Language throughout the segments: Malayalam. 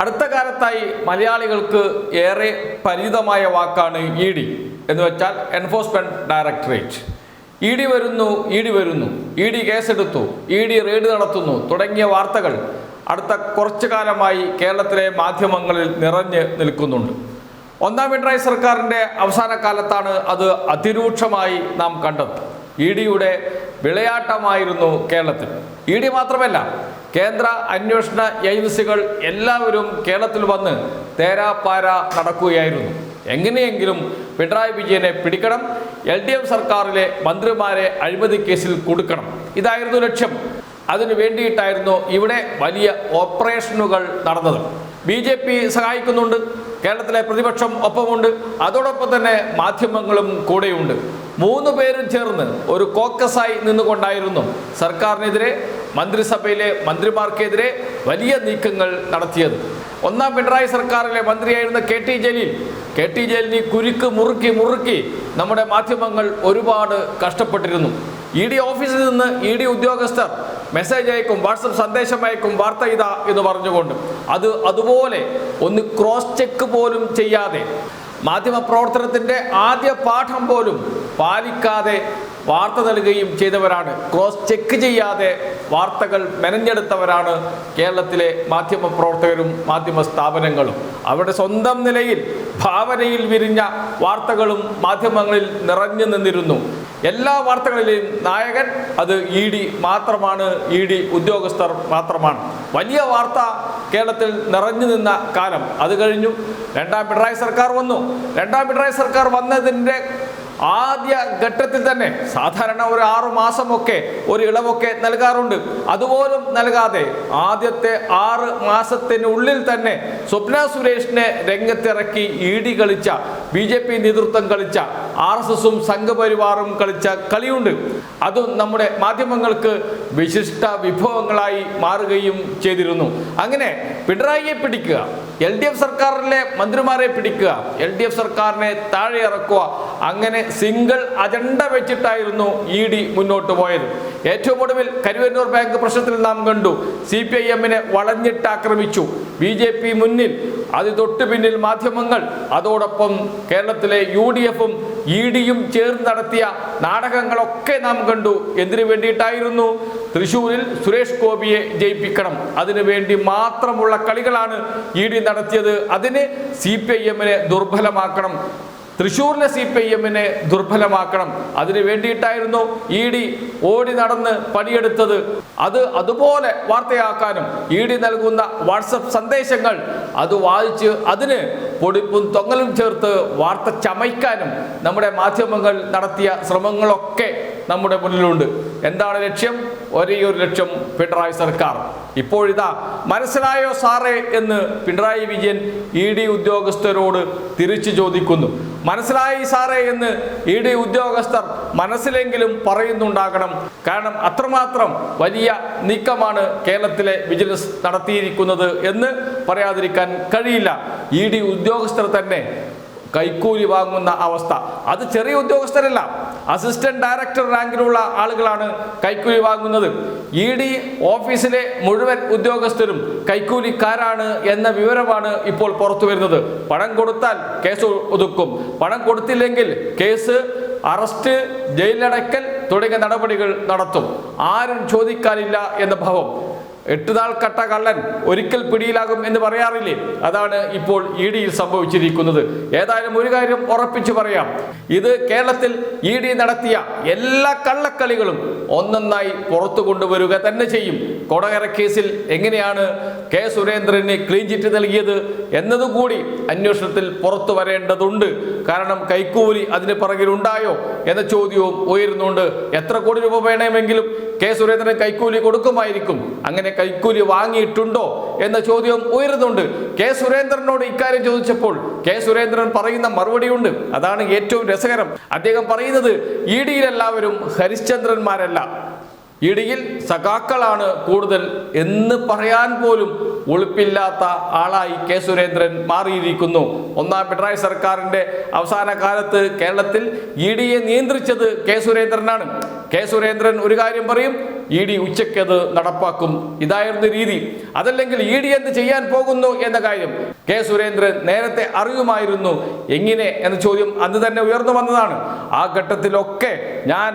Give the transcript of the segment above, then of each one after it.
അടുത്ത കാലത്തായി മലയാളികൾക്ക് ഏറെ പരിചിതമായ വാക്കാണ് ഇ ഡി എന്ന് വെച്ചാൽ എൻഫോഴ്സ്മെന്റ് ഡയറക്ടറേറ്റ് ഇ ഡി വരുന്നു ഇ ഡി വരുന്നു ഇ ഡി കേസെടുത്തു ഇ ഡി റെയ്ഡ് നടത്തുന്നു തുടങ്ങിയ വാർത്തകൾ അടുത്ത കുറച്ചു കാലമായി കേരളത്തിലെ മാധ്യമങ്ങളിൽ നിറഞ്ഞ് നിൽക്കുന്നുണ്ട്. ഒന്നാം പിണറായി സർക്കാരിന്റെ അവസാന കാലത്താണ് അത് അതിരൂക്ഷമായി നാം കണ്ടത്. ഇ ഡിയുടെ വിളയാട്ടമായിരുന്നു കേരളത്തിൽ. ഇ ഡി മാത്രമല്ല കേന്ദ്ര അന്വേഷണ ഏജൻസികൾ എല്ലാവരും കേരളത്തിൽ വന്ന് തേരാപ്പാര നടക്കുകയായിരുന്നു. എങ്ങനെയെങ്കിലും പിണറായി വിജയനെ പിടിക്കണം എൽ ഡി എഫ് സർക്കാരിലെ മന്ത്രിമാരെ അഴിമതി കേസിൽ കൊടുക്കണം. ഇതായിരുന്നു ലക്ഷ്യം. അതിനു വേണ്ടിയിട്ടായിരുന്നു ഇവിടെ വലിയ ഓപ്പറേഷനുകൾ നടന്നത്. ബി ജെ പി സഹായിക്കുന്നുണ്ട് കേരളത്തിലെ പ്രതിപക്ഷം ഒപ്പമുണ്ട് അതോടൊപ്പം തന്നെ മാധ്യമങ്ങളും കൂടെയുണ്ട്. മൂന്ന് പേരും ചേർന്ന് ഒരു കോക്കസായി നിന്നുകൊണ്ടായിരുന്നു സർക്കാരിനെതിരെ മന്ത്രിസഭയിലെ മന്ത്രിമാർക്കെതിരെ വലിയ നീക്കങ്ങൾ നടത്തിയത്. ഒന്നാം പിണറായി സർക്കാരിലെ മന്ത്രിയായിരുന്ന K T Jaleel. K T ജലീലിനെ കുരുക്ക് മുറുക്കി മുറുക്കി നമ്മുടെ മാധ്യമങ്ങൾ ഒരുപാട് കഷ്ടപ്പെട്ടിരുന്നു. ഇ ഡി ഓഫീസിൽ നിന്ന് ഇ ഡി ഉദ്യോഗസ്ഥർ മെസ്സേജ് അയക്കും വാട്സപ്പ് സന്ദേശം അയക്കും വാർത്ത ഇതാ എന്ന് പറഞ്ഞുകൊണ്ട്. അത് അതുപോലെ ഒന്ന് ക്രോസ് ചെക്ക് പോലും ചെയ്യാതെ. മാധ്യമപ്രവർത്തനത്തിന്റെ ആദ്യ പാഠം പോലും പാലിക്കാതെ വാർത്ത നൽകുകയും ചെയ്തവരാണ്. ക്രോസ് ചെക്ക് ചെയ്യാതെ വാർത്തകൾ മെനഞ്ഞെടുത്തവരാണ് കേരളത്തിലെ മാധ്യമ പ്രവർത്തകരും മാധ്യമ സ്ഥാപനങ്ങളും. അവരുടെ സ്വന്തം നിലയിൽ ഭാവനയിൽ വിരിഞ്ഞ വാർത്തകളും മാധ്യമങ്ങളിൽ നിറഞ്ഞു നിന്നിരുന്നു. എല്ലാ വാർത്തകളിലെയും നായകൻ അത് ഇ ഡി മാത്രമാണ് ഇ ഡി ഉദ്യോഗസ്ഥർ മാത്രമാണ്. വലിയ വാർത്ത കേരളത്തിൽ നിറഞ്ഞു നിന്ന കാലം. അത് കഴിഞ്ഞു. രണ്ടാം പിണറായി സർക്കാർ വന്നു. രണ്ടാം പിണറായി സർക്കാർ വന്നതിന്റെ ആദ്യ ഘട്ടത്തിൽ തന്നെ സാധാരണ ഒരു ആറു മാസമൊക്കെ ഒരു ഇളവൊക്കെ നൽകാറുണ്ട്. അതുപോലും നൽകാതെ ആദ്യത്തെ ആറ് മാസത്തിനുള്ളിൽ തന്നെ സ്വപ്ന സുരേഷിനെ രംഗത്തിറക്കി ഇടി കളിച്ച ബി ജെ പി നേതൃത്വം കളിച്ച ആർ എസ് എസും സംഘപരിവാറും കളിച്ച കളിയുണ്ട്. അതും നമ്മുടെ മാധ്യമങ്ങൾക്ക് വിശിഷ്ട വിഭവങ്ങളായി മാറുകയും ചെയ്തിരുന്നു. അങ്ങനെ പിണറായിയെ പിടിക്കുക എൽ ഡി എഫ് സർക്കാരിലെ മന്ത്രിമാരെ പിടിക്കുക എൽ ഡി എഫ് സർക്കാരിനെ താഴെ ഇറക്കുക. അങ്ങനെ സിംഗിൾ അജണ്ട വെച്ചിട്ടായിരുന്നു ഇ ഡി മുന്നോട്ട് പോയത്. ഏറ്റവും ഒടുവിൽ കരുവന്നൂർ ബാങ്ക് പ്രശ്നത്തിൽ നാം കണ്ടു. സി പി ഐ എമ്മിനെ വളഞ്ഞിട്ട് ആക്രമിച്ചു ബി ജെ പി മുന്നിൽ അത് തൊട്ടു പിന്നിൽ മാധ്യമങ്ങൾ അതോടൊപ്പം കേരളത്തിലെ യു ഡി എഫും ഇ ഡിയും ചേർന്ന് നടത്തിയ നാടകങ്ങളൊക്കെ നാം കണ്ടു. എന്തിനു വേണ്ടിയിട്ടായിരുന്നു? തൃശൂരിൽ സുരേഷ് ഗോപിയെ ജയിപ്പിക്കണം. അതിനു വേണ്ടി മാത്രമുള്ള കളികളാണ് ഇ ഡി നടത്തിയത്. അതിന് സി പി ഐ എമ്മിനെ ദുർബലമാക്കണം. തൃശ്ശൂരിലെ സി പി എമ്മിനെ ദുർബലമാക്കണം. അതിനു വേണ്ടിയിട്ടായിരുന്നു ഇ ഡി ഓടി നടന്ന് പണിയെടുത്തത്. അത് അതുപോലെ വാർത്തയാക്കാനും ഇ ഡി നൽകുന്ന വാട്സപ്പ് സന്ദേശങ്ങൾ അത് വായിച്ച് അതിന് പൊടിപ്പും തൊങ്ങലും ചേർത്ത് വാർത്ത ചമയ്ക്കാനും നമ്മുടെ മാധ്യമങ്ങൾ നടത്തിയ ശ്രമങ്ങളൊക്കെ നമ്മുടെ മുന്നിലുണ്ട്. എന്താണ് ലക്ഷ്യം? ഒരേ ഒരു ലക്ഷ്യം പിണറായി സർക്കാർ. ഇപ്പോഴിതാ മനസ്സിലായോ സാറേ എന്ന് പിണറായി വിജയൻ ഇ ഡി ഉദ്യോഗസ്ഥരോട് തിരിച്ചു ചോദിക്കുന്നു. മനസ്സിലായി സാറേ എന്ന് ഇ ഡി ഉദ്യോഗസ്ഥർ മനസ്സിലെങ്കിലും പറയുന്നുണ്ടാകണം. കാരണം അത്രമാത്രം വലിയ നീക്കമാണ് കേരളത്തിലെ വിജിലൻസ് നടത്തിയിരിക്കുന്നത് എന്ന് പറയാതിരിക്കാൻ കഴിയില്ല. ഇ ഡി ഉദ്യോഗസ്ഥർ തന്നെ കൈക്കൂലി വാങ്ങുന്ന അവസ്ഥ. അത് ചെറിയ ഉദ്യോഗസ്ഥരല്ല. അസിസ്റ്റന്റ് ഡയറക്ടർ റാങ്കിലുള്ള ആളുകളാണ് കൈക്കൂലി വാങ്ങുന്നത്. ഇ ഡി ഓഫീസിലെ മുഴുവൻ ഉദ്യോഗസ്ഥരും കൈക്കൂലിക്കാരാണ് എന്ന വിവരമാണ് ഇപ്പോൾ പുറത്തു വരുന്നത്. പണം കൊടുത്താൽ കേസ് ഒതുക്കും. പണം കൊടുത്തില്ലെങ്കിൽ കേസ് അറസ്റ്റ് ജയിലടക്കൽ തുടങ്ങിയ നടപടികൾ നടത്തും. ആരും ചോദിക്കാനില്ല എന്ന ഭാവം. എട്ട് നാൾ കട്ട കള്ളൻ ഒരിക്കൽ പിടിയിലാകും എന്ന് പറയാറില്ലേ? അതാണ് ഇപ്പോൾ ഇ ഡിയിൽ സംഭവിച്ചിരിക്കുന്നത്. ഏതായാലും ഒരു കാര്യം ഉറപ്പിച്ചു പറയാം. ഇത് കേരളത്തിൽ ഇ ഡി നടത്തിയ എല്ലാ കള്ളക്കളികളും ഒന്നൊന്നായി പുറത്തു കൊണ്ടുവരിക തന്നെ ചെയ്യും. കൊടകര കേസിൽ എങ്ങനെയാണ് കെ സുരേന്ദ്രന് ക്ലീൻ ചിറ്റ് നൽകിയത് എന്നതുകൂടി അന്വേഷണത്തിൽ പുറത്തു വരേണ്ടതുണ്ട്. കാരണം കൈക്കൂലി അതിന് പിറകിലുണ്ടായോ എന്ന ചോദ്യവും ഉയരുന്നുണ്ട്. എത്ര കോടി രൂപ വേണമെങ്കിലും കെ സുരേന്ദ്രൻ കൈക്കൂലി കൊടുക്കുമായിരിക്കും. അങ്ങനെ കൈക്കൂലി വാങ്ങിയിട്ടുണ്ടോ എന്ന ചോദ്യം ഉയരുന്നുണ്ട്. കെ സുരേന്ദ്രനോട് ഇക്കാര്യം ചോദിച്ചപ്പോൾ കെ സുരേന്ദ്രൻ പറയുന്ന മറുപടിയുണ്ട്. അതാണ് ഏറ്റവും രസകരം. അദ്ദേഹം പറയുന്നത് ഇ ഹരിശ്ചന്ദ്രന്മാരല്ല. ഇടിയിൽ സഖാക്കളാണ് കൂടുതൽ എന്ന് പറയാൻ പോലും ഒളിപ്പില്ലാത്ത ആളായി കെ സുരേന്ദ്രൻ മാറിയിരിക്കുന്നു. ഒന്നാം പിണറായി സർക്കാരിന്റെ അവസാന കാലത്ത് കേരളത്തിൽ ഇ ഡിയെ നിയന്ത്രിച്ചത് കെ സുരേന്ദ്രനാണ്. കെ സുരേന്ദ്രൻ ഒരു കാര്യം പറയും ഇ ഡി ഉച്ചയ്ക്ക് അത് നടപ്പാക്കും. ഇതായിരുന്നു രീതി. അതല്ലെങ്കിൽ ഇ ഡി എന്ത് ചെയ്യാൻ പോകുന്നു എന്ന കാര്യം കെ സുരേന്ദ്രൻ നേരത്തെ അറിയുമായിരുന്നു. എങ്ങനെ എന്ന ചോദ്യം അന്ന് തന്നെ ഉയർന്നു വന്നതാണ്. ആ ഘട്ടത്തിലൊക്കെ ഞാൻ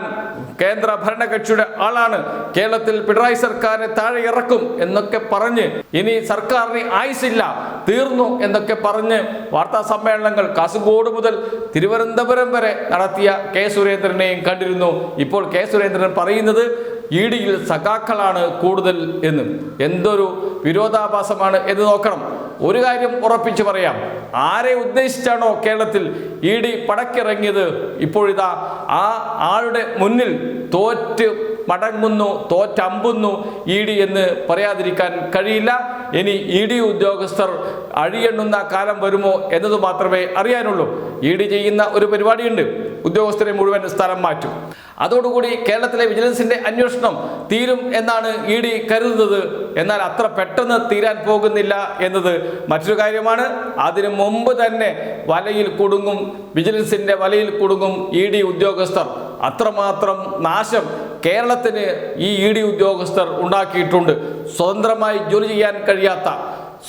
കേന്ദ്ര ഭരണകക്ഷിയുടെ ആളാണ്. കേരളത്തിൽ പിണറായി സർക്കാരിനെ താഴെ ഇറക്കും എന്നൊക്കെ പറഞ്ഞ് ഇനി സർക്കാരിന് ആയുസില്ല തീർന്നു എന്നൊക്കെ പറഞ്ഞ് വാർത്താ സമ്മേളനങ്ങൾ കാസർഗോഡ് മുതൽ തിരുവനന്തപുരം വരെ നടത്തിയ കെ സുരേന്ദ്രനെയും കണ്ടിരുന്നു. ഇപ്പോൾ കെ സുരേന്ദ്രൻ പറയുന്നത് ഇ ഡിയിൽ സഖാക്കളാണ് കൂടുതൽ എന്നും. എന്തൊരു വിരോധാഭാസമാണ് എന്ന് നോക്കണം. ഒരു കാര്യം ഉറപ്പിച്ചു പറയാം. ആരെ ഉദ്ദേശിച്ചാണോ കേരളത്തിൽ ഇ ഡി പടക്കിറങ്ങിയത്? ഇപ്പോഴിതാ ആ ആളുടെ മുന്നിൽ തോറ്റ് മടങ്ങുന്നു തോറ്റമ്പുന്നു ഇ ഡി എന്ന് പറയാതിരിക്കാൻ കഴിയില്ല. ഇനി ഇ ഡി ഉദ്യോഗസ്ഥർ അഴിയെണ്ണുന്ന കാലം വരുമോ എന്നത് മാത്രമേ അറിയാനുള്ളൂ. ഇ ഡി ചെയ്യുന്ന ഒരു പരിപാടിയുണ്ട്. ഉദ്യോഗസ്ഥരെ മുഴുവൻ സ്ഥലം മാറ്റും. അതോടുകൂടി കേരളത്തിലെ വിജിലൻസിന്റെ അന്വേഷണം തീരും എന്നാണ് ഇ ഡി കരുതുന്നത്. എന്നാൽ അത്ര പെട്ടെന്ന് തീരാൻ പോകുന്നില്ല എന്നത് മറ്റൊരു കാര്യമാണ്. അതിനു മുമ്പ് തന്നെ വലയിൽ കുടുങ്ങും വിജിലൻസിന്റെ വലയിൽ കുടുങ്ങും ഇ ഡി ഉദ്യോഗസ്ഥർ. അത്രമാത്രം നാശം കേരളത്തിന് ഈ ഇ ഡി ഉദ്യോഗസ്ഥർ ഉണ്ടാക്കിയിട്ടുണ്ട്. സ്വതന്ത്രമായി ജോലി ചെയ്യാൻ കഴിയാത്ത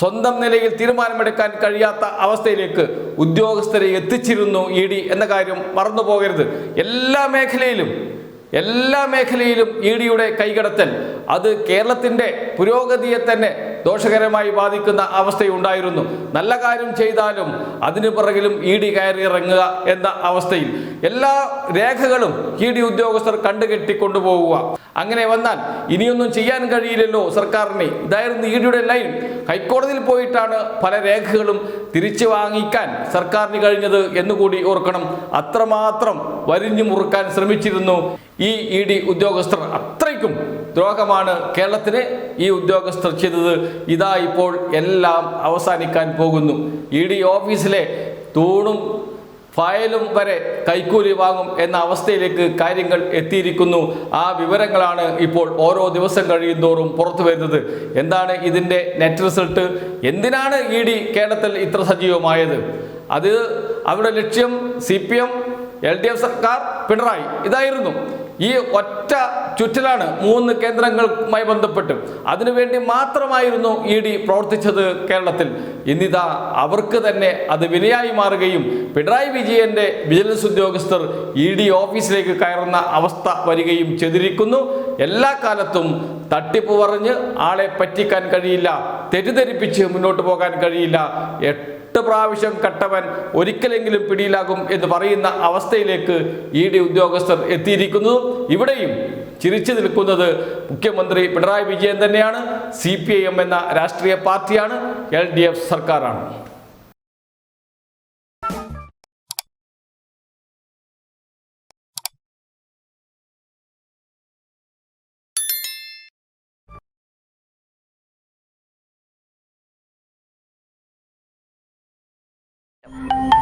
സ്വന്തം നിലയിൽ തീരുമാനമെടുക്കാൻ കഴിയാത്ത അവസ്ഥയിലേക്ക് ഉദ്യോഗസ്ഥരെ എത്തിച്ചിരുന്നു ഇ ഡി എന്ന കാര്യം മറന്നു പോകരുത്. എല്ലാ മേഖലയിലും എല്ലാ മേഖലയിലും ഇ ഡിയുടെ കൈകടത്തൽ അത് കേരളത്തിന്റെ പുരോഗതിയെ തന്നെ ദോഷകരമായി ബാധിക്കുന്ന അവസ്ഥയുണ്ടായിരുന്നു. നല്ല കാര്യം ചെയ്താലും അതിന് പിറകിലും ഇ ഡി കയറി ഇറങ്ങുക എന്ന അവസ്ഥയിൽ എല്ലാ രേഖകളും ഇ ഡി ഉദ്യോഗസ്ഥർ കണ്ടുകെട്ടി കൊണ്ടുപോവുക അങ്ങനെ വന്നാൽ ഇനിയൊന്നും ചെയ്യാൻ കഴിയില്ലല്ലോ സർക്കാരിനെ. ഇതായിരുന്നു ഇ ഡിയുടെ ലൈൻ. ഹൈക്കോടതിയിൽ പോയിട്ടാണ് പല രേഖകളും തിരിച്ചു വാങ്ങിക്കാൻ സർക്കാരിന് കഴിഞ്ഞത് എന്നുകൂടി ഓർക്കണം. അത്രമാത്രം വരിഞ്ഞു മുറുക്കാൻ ശ്രമിച്ചിരുന്നു ഈ ഇ ഡി ഉദ്യോഗസ്ഥർ. ദ്രോഹമാണ് കേരളത്തിന് ഈ ഉദ്യോഗസ്ഥർ ചെയ്തത്. ഇതാ ഇപ്പോൾ എല്ലാം അവസാനിക്കാൻ പോകുന്നു. ഇ ഡി ഓഫീസിലെ തൂണും ഫയലും വരെ കൈക്കൂലി വാങ്ങും എന്ന അവസ്ഥയിലേക്ക് കാര്യങ്ങൾ എത്തിയിരിക്കുന്നു. ആ വിവരങ്ങളാണ് ഇപ്പോൾ ഓരോ ദിവസം കഴിയുന്തോറും പുറത്തു വരുന്നത്. എന്താണ് ഇതിന്റെ നെറ്റ് റിസൾട്ട് എന്തിനാണ് ഇ ഡി കേരളത്തിൽ ഇത്ര സജീവമായത്? അത് അവരുടെ ലക്ഷ്യം C P M L D F സർക്കാർ പിണറായി. ഇതായിരുന്നു. ഈ ഒറ്റ ചുറ്റലാണ് മൂന്ന് കേന്ദ്രങ്ങളുമായി ബന്ധപ്പെട്ട്. അതിനുവേണ്ടി മാത്രമായിരുന്നു ഇ ഡി പ്രവർത്തിച്ചത് കേരളത്തിൽ. ഇന്നിതാ അവർക്ക് തന്നെ അത് വിനയായി മാറുകയും പിണറായി വിജയന്റെ വിജിലൻസ് ഉദ്യോഗസ്ഥർ ഇ ഡി ഓഫീസിലേക്ക് കയറുന്ന അവസ്ഥ വരികയും ചെയ്തിരിക്കുന്നു. എല്ലാ കാലത്തും തട്ടിപ്പ് പറഞ്ഞ് ആളെ പറ്റിക്കാൻ കഴിയില്ല തെറ്റിദ്ധരിപ്പിച്ച് മുന്നോട്ട് പോകാൻ കഴിയില്ല. എട്ട് പ്രാവശ്യം കട്ടവൻ ഒരിക്കലെങ്കിലും പിടിയിലാകും എന്ന് പറയുന്ന അവസ്ഥയിലേക്ക് ഇ ഡി ഉദ്യോഗസ്ഥർ എത്തിയിരിക്കുന്നു. ഇവിടെയും ചിരിച്ചു നിൽക്കുന്നത് മുഖ്യമന്ത്രി പിണറായി വിജയൻ തന്നെയാണ്. സി എന്ന രാഷ്ട്രീയ പാർട്ടിയാണ്. എൽ സർക്കാരാണ്. you